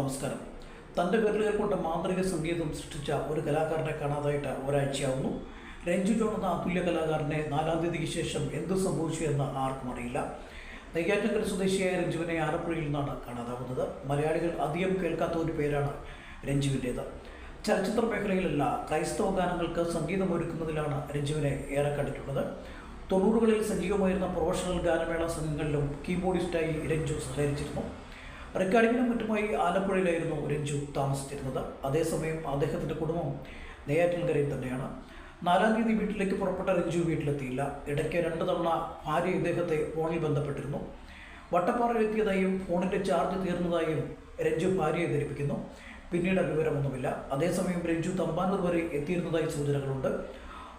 നമസ്കാരം. തന്റെ വിരലുകൾ കൊണ്ട് മാന്ത്രിക സംഗീതം സൃഷ്ടിച്ച ഒരു കലാകാരനെ കാണാതായിട്ട് ഒരാഴ്ചയാവുന്നു. രഞ്ജു ജോൺ എന്ന അതുല്യ കലാകാരനെ നാലാം തീയതിക്ക് ശേഷം എന്ത് സംഭവിച്ചു എന്ന് ആർക്കും അറിയില്ല. നെയ്യാറ്റക്കര സ്വദേശിയായ രഞ്ജുവിനെ ആലപ്പുഴയിൽ നിന്നാണ് കാണാതാവുന്നത്. മലയാളികൾ അധികം കേൾക്കാത്ത ഒരു പേരാണ് രഞ്ജുവിന്റേത്. ചലച്ചിത്ര മേഖലയിലല്ല ക്രൈസ്തവ ഗാനങ്ങൾക്ക് സംഗീതമൊരുക്കുന്നതിലാണ് രഞ്ജുവിനെ ഏറെ കണ്ടിട്ടുള്ളത്. തൊണ്ണൂറുകളിൽ സജീവമായിരുന്ന പ്രൊഫഷണൽ ഗാനമേള സംഘങ്ങളിലും കീബോർഡിസ്റ്റായി രഞ്ജു സഹകരിച്ചിരുന്നു. റെക്കോർഡിങ്ങിനും മറ്റുമായി ആലപ്പുഴയിലായിരുന്നു രഞ്ജു താമസിച്ചിരുന്നത്. അതേസമയം അദ്ദേഹത്തിന്റെ കുടുംബം നെയ്യാറ്റിൻകരയിൽ തന്നെയാണ്. നാലാം തീയതി വീട്ടിലേക്ക് പുറപ്പെട്ട രഞ്ജു വീട്ടിലെത്തിയില്ല. ഇടയ്ക്ക് രണ്ട് തവണ ഭാര്യ ഇദ്ദേഹത്തെ ഫോണിൽ ബന്ധപ്പെട്ടിരുന്നു. വട്ടപ്പാറയിലെത്തിയതായും ഫോണിന്റെ ചാർജ് തീർന്നതായും രഞ്ജു ഭാര്യയെ ധരിപ്പിക്കുന്നു. പിന്നീട് വിവരമൊന്നുമില്ല. അതേസമയം രഞ്ജു തമ്പാനൂർ വരെ എത്തിയിരുന്നതായി സൂചനകളുണ്ട്.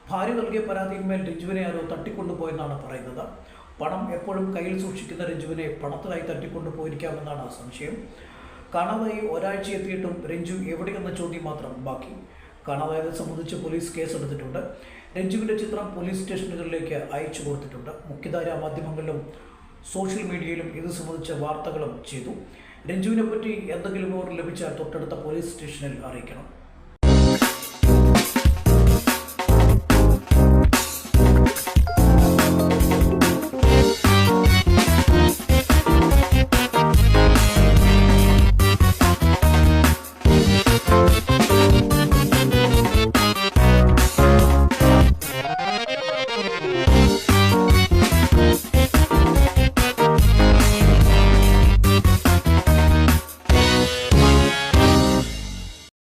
ഭാര്യ നൽകിയ പരാതിയിന്മേൽ രഞ്ജുവിനെ ആരോ തട്ടിക്കൊണ്ടുപോയെന്നാണ് പറയുന്നത്. പണം എപ്പോഴും കയ്യിൽ സൂക്ഷിക്കുന്ന രഞ്ജുവിനെ പണത്തിനായി തട്ടിക്കൊണ്ടു പോയിരിക്കാമെന്നാണ് സംശയം. കാണാതായി ഒരാഴ്ച എത്തിയിട്ടും രഞ്ജു എവിടെയെന്ന ചോദ്യം മാത്രം ബാക്കി. കാണാതായത് സംബന്ധിച്ച് പോലീസ് കേസെടുത്തിട്ടുണ്ട്. രഞ്ജുവിന്റെ ചിത്രം പോലീസ് സ്റ്റേഷനുകളിലേക്ക് അയച്ചു കൊടുത്തിട്ടുണ്ട്. മുഖ്യധാര മാധ്യമങ്ങളിലും സോഷ്യൽ മീഡിയയിലും ഇത് സംബന്ധിച്ച വാർത്തകളും ചെയ്തു. രഞ്ജുവിനെ പറ്റി എന്തെങ്കിലും വിവരം ലഭിച്ചാൽ തൊട്ടടുത്ത പോലീസ് സ്റ്റേഷനിൽ അറിയിക്കണം.